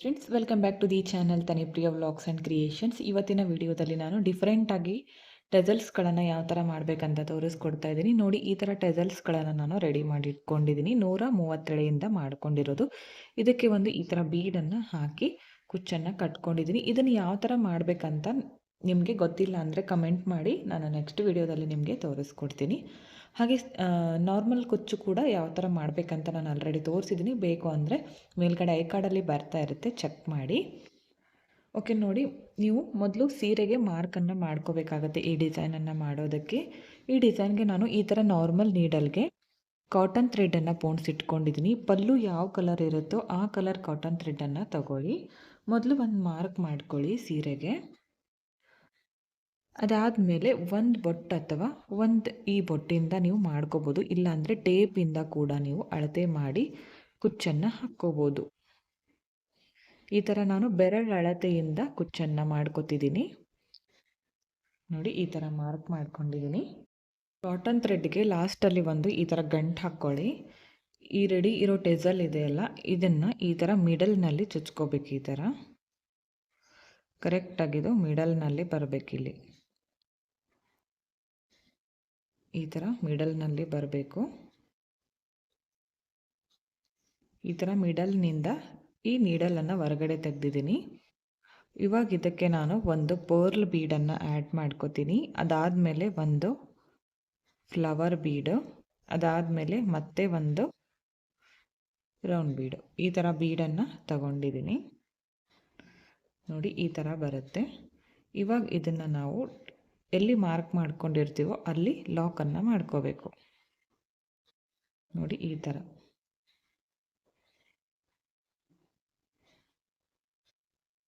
Friends welcome back to the channel Tanipriya vlogs and creations ಇವತ್ತಿನ ವಿಡಿಯೋದಲ್ಲಿ ನಾನು ಡಿಫ್ರೆಂಟಾಗಿ ಟೆಸಲ್ಸ್ಗಳನ್ನು ಯಾವ ಥರ ಮಾಡಬೇಕಂತ ತೋರಿಸ್ಕೊಡ್ತಾ ಇದ್ದೀನಿ. ನೋಡಿ, ಈ ಥರ ಟೆಸಲ್ಸ್ಗಳನ್ನು ನಾನು ರೆಡಿ ಮಾಡಿ ಇಟ್ಕೊಂಡಿದ್ದೀನಿ ನೂರ ಮೂವತ್ತೇಳೆಯಿಂದ ಮಾಡ್ಕೊಂಡಿರೋದು. ಇದಕ್ಕೆ ಒಂದು ಈ ಥರ ಬೀಡನ್ನು ಹಾಕಿ ಕುಚ್ಚನ್ನು ಕಟ್ಕೊಂಡಿದ್ದೀನಿ. ಇದನ್ನು ಯಾವ ಥರ ಮಾಡಬೇಕಂತ ನಿಮಗೆ ಗೊತ್ತಿಲ್ಲ ಅಂದರೆ ಕಮೆಂಟ್ ಮಾಡಿ. ನಾನು ನೆಕ್ಸ್ಟ್ ವಿಡಿಯೋದಲ್ಲಿ ನಿಮಗೆ ತೋರಿಸ್ಕೊಡ್ತೀನಿ. ಹಾಗೆ ನಾರ್ಮಲ್ ಕುಚ್ಚು ಕೂಡ ಯಾವ ಥರ ಮಾಡಬೇಕಂತ ನಾನು ಆಲ್ರೆಡಿ ತೋರಿಸಿದ್ದೀನಿ ಬೇಕು ಅಂದರೆ ಮೇಲ್ಗಡೆ ಐ ಕಾರ್ಡಲ್ಲಿ ಬರ್ತಾ ಇರುತ್ತೆ ಚೆಕ್ ಮಾಡಿ. ಓಕೆ ನೋಡಿ, ನೀವು ಮೊದಲು ಸೀರೆಗೆ ಮಾರ್ಕನ್ನು ಮಾಡ್ಕೋಬೇಕಾಗತ್ತೆ ಈ ಡಿಸೈನನ್ನು ಮಾಡೋದಕ್ಕೆ. ಈ ಡಿಸೈನ್ಗೆ ನಾನು ಈ ಥರ ನಾರ್ಮಲ್ ನೀಡಲ್ಗೆ ಕಾಟನ್ ಥ್ರೆಡನ್ನು ಪೋಣಿಸಿಟ್ಕೊಂಡಿದ್ದೀನಿ ಪಲ್ಲು ಯಾವ ಕಲರ್ ಇರುತ್ತೋ ಆ ಕಲರ್ ಕಾಟನ್ ಥ್ರೆಡನ್ನು ತಗೊಳ್ಳಿ. ಮೊದಲು ಒಂದು ಮಾರ್ಕ್ ಮಾಡ್ಕೊಳ್ಳಿ ಸೀರೆಗೆ. ಅದಾದಮೇಲೆ ಒಂದು ಬೊಟ್ಟು ಅಥವಾ ಒಂದು ಈ ಬೊಟ್ಟಿಂದ ನೀವು ಮಾಡ್ಕೋಬೋದು. ಇಲ್ಲಾಂದರೆ ಟೇಪಿಂದ ಕೂಡ ನೀವು ಅಳತೆ ಮಾಡಿ ಕುಚ್ಚನ್ನು ಹಾಕ್ಕೋಬೋದು. ಈ ಥರ ನಾನು ಬೆರಳು ಅಳತೆಯಿಂದ ಕುಚ್ಚನ್ನು ಮಾಡ್ಕೋತಿದ್ದೀನಿ. ನೋಡಿ, ಈ ಥರ ಮಾರ್ಕ್ ಮಾಡ್ಕೊಂಡಿದ್ದೀನಿ. ಕಾಟನ್ ಥ್ರೆಡ್ಗೆ ಲಾಸ್ಟಲ್ಲಿ ಒಂದು ಈ ಥರ ಗಂಟು ಹಾಕ್ಕೊಳ್ಳಿ ಈ ರೆಡಿ ಇರೋ ಟೆಸಲ್ ಇದೆಯಲ್ಲ ಇದನ್ನು ಈ ಥರ ಮಿಡಲ್ನಲ್ಲಿ ಚುಚ್ಕೋಬೇಕು ಈ ಥರ ಕರೆಕ್ಟಾಗಿದು ಮಿಡಲ್ನಲ್ಲಿ ಬರಬೇಕಿಲ್ಲಿ. ಈ ಥರ ಮಿಡಲ್ನಲ್ಲಿ ಬರಬೇಕು. ಈ ಥರ ಮಿಡಲ್ನಿಂದ ಈ ನೀಡಲನ್ನು ಹೊರಗಡೆ ತೆಗೆದಿದ್ದೀನಿ. ಇವಾಗ ಇದಕ್ಕೆ ನಾನು ಒಂದು ಪರ್ಲ್ ಬೀಡನ್ನು ಆ್ಯಡ್ ಮಾಡ್ಕೋತೀನಿ. ಅದಾದಮೇಲೆ ಒಂದು ಫ್ಲವರ್ ಬೀಡು ಅದಾದಮೇಲೆ ಮತ್ತೆ ಒಂದು ರೌಂಡ್ ಬೀಡು ಈ ಥರ ಬೀಡನ್ನು ತಗೊಂಡಿದ್ದೀನಿ. ನೋಡಿ, ಈ ಥರ ಬರುತ್ತೆ. ಇವಾಗ ಇದನ್ನು ನಾವು ಎಲ್ಲಿ ಮಾರ್ಕ್ ಮಾಡ್ಕೊಂಡಿರ್ತೀವೋ ಅಲ್ಲಿ ಲಾಕನ್ನು ಮಾಡ್ಕೋಬೇಕು. ನೋಡಿ ಈ ಥರ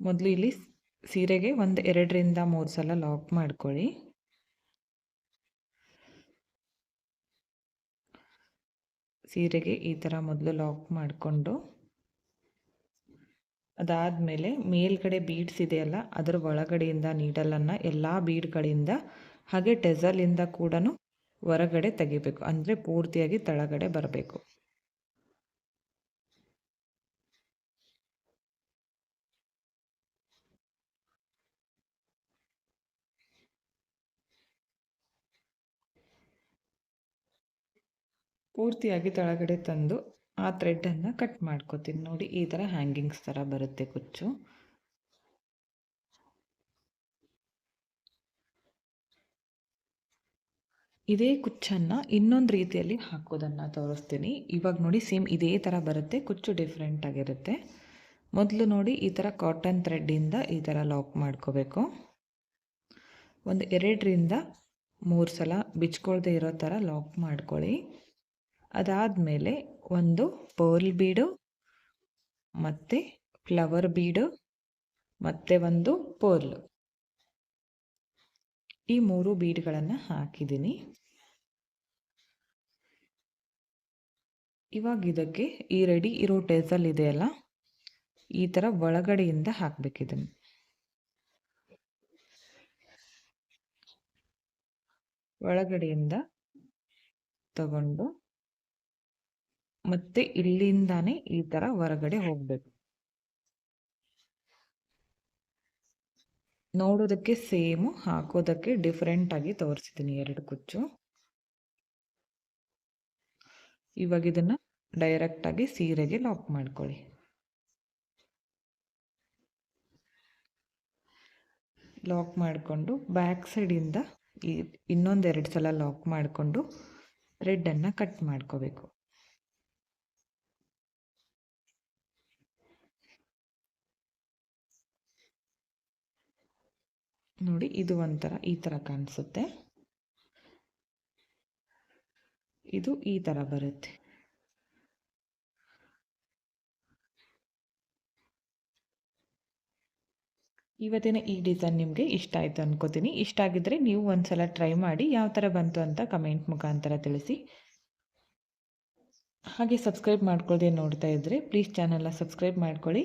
ಮೊದಲು ಇಲ್ಲಿ ಸೀರೆಗೆ ಒಂದು ಎರಡರಿಂದ ಮೂರು ಸಲ ಲಾಕ್ ಮಾಡ್ಕೊಳ್ಳಿ. ಸೀರೆಗೆ ಈ ಥರ ಮೊದಲು ಲಾಕ್ ಮಾಡಿಕೊಂಡು ಅದಾದಮೇಲೆ ಮೇಲ್ಗಡೆ ಬೀಡ್ಸ್ ಇದೆಯಲ್ಲ, ಅದರ ಒಳಗಡೆಯಿಂದ ನೀಡಲನ್ನು ಎಲ್ಲ ಬೀಡ್ಗಳಿಂದ ಹಾಗೆ ಟೆಸಲಿಂದ ಕೂಡ ಹೊರಗಡೆ ತೆಗಿಬೇಕು. ಅಂದರೆ ಪೂರ್ತಿಯಾಗಿ ತಳಗಡೆ ಬರಬೇಕು. ಪೂರ್ತಿಯಾಗಿ ತಳಗಡೆ ತಂದು ಆ ಥ್ರೆಡ್ಡನ್ನು ಕಟ್ ಮಾಡ್ಕೋತೀನಿ. ನೋಡಿ, ಈ ಥರ ಹ್ಯಾಂಗಿಂಗ್ಸ್ ಥರ ಬರುತ್ತೆ ಕುಚ್ಚು. ಇದೇ ಕುಚ್ಚನ್ನು ಇನ್ನೊಂದು ರೀತಿಯಲ್ಲಿ ಹಾಕೋದನ್ನು ತೋರಿಸ್ತೀನಿ. ಇವಾಗ ನೋಡಿ ಸೇಮ್ ಇದೇ ಥರ ಬರುತ್ತೆ, ಕುಚ್ಚು ಡಿಫ್ರೆಂಟ್ ಆಗಿರುತ್ತೆ. ಮೊದಲು ನೋಡಿ ಈ ಥರ ಕಾಟನ್ ಥ್ರೆಡ್ಡಿಂದ ಈ ಥರ ಲಾಕ್ ಮಾಡ್ಕೋಬೇಕು. ಒಂದು ಎರಡರಿಂದ ಮೂರು ಸಲ ಬಿಚ್ಕೊಳ್ದೆ ಇರೋ ಥರ ಲಾಕ್ ಮಾಡ್ಕೊಳ್ಳಿ. ಅದಾದಮೇಲೆ ಒಂದು ಪರ್ಲ್ ಬೀಡು, ಮತ್ತು ಫ್ಲವರ್ ಬೀಡು, ಮತ್ತು ಒಂದು ಪರ್ಲ್. ಈ ಮೂರು ಬೀಡ್ಗಳನ್ನು ಹಾಕಿದ್ದೀನಿ. ಇವಾಗ ಇದಕ್ಕೆ ಈ ರೆಡಿ ಇರೋ ಟೇಸಲ್ ಇದೆಯಲ್ಲ ಈ ಥರ ಒಳಗಡೆಯಿಂದ ಹಾಕಬೇಕಿದನ್ನು ಒಳಗಡೆಯಿಂದ ತಗೊಂಡು ಮತ್ತೆ ಇಲ್ಲಿಂದಾನೆ ಈ ತರ ಹೊರಗಡೆ ಹೋಗ್ಬೇಕು. ನೋಡೋದಕ್ಕೆ ಸೇಮು, ಹಾಕೋದಕ್ಕೆ ಡಿಫ್ರೆಂಟ್ ಆಗಿ ತೋರಿಸಿದ್ದೀನಿ ಎರಡು ಕುಚ್ಚು. ಇವಾಗ ಇದನ್ನ ಡೈರೆಕ್ಟ್ ಆಗಿ ಸೀರೆಗೆ ಲಾಕ್ ಮಾಡ್ಕೊಳ್ಳಿ. ಲಾಕ್ ಮಾಡಿಕೊಂಡು ಬ್ಯಾಕ್ ಸೈಡಿಂದ ಇನ್ನೊಂದೆರಡು ಸಲ ಲಾಕ್ ಮಾಡಿಕೊಂಡು ರೆಡ್ಡನ್ನು ಕಟ್ ಮಾಡ್ಕೋಬೇಕು. ನೋಡಿ, ಇದು ಒಂಥರ, ಈ ಥರ ಕಾಣಿಸುತ್ತೆ. ಇದು ಈ ಥರ ಬರುತ್ತೆ. ಇವತ್ತಿನ ಈ ಡಿಸೈನ್ ನಿಮಗೆ ಇಷ್ಟ ಆಯಿತು ಅನ್ಕೋತೀನಿ. ಇಷ್ಟ ಆಗಿದ್ರೆ ನೀವು ಒಂದ್ಸಲ ಟ್ರೈ ಮಾಡಿ, ಯಾವ ಥರ ಬಂತು ಅಂತ ಕಮೆಂಟ್ ಮುಖಾಂತರ ತಿಳಿಸಿ. ಹಾಗೆ ಸಬ್ಸ್ಕ್ರೈಬ್ ಮಾಡ್ಕೊಳ್ಳದೆ ನೋಡ್ತಾ ಇದ್ದರೆ ಪ್ಲೀಸ್ ಚಾನಲ್ನ ಸಬ್ಸ್ಕ್ರೈಬ್ ಮಾಡ್ಕೊಳ್ಳಿ.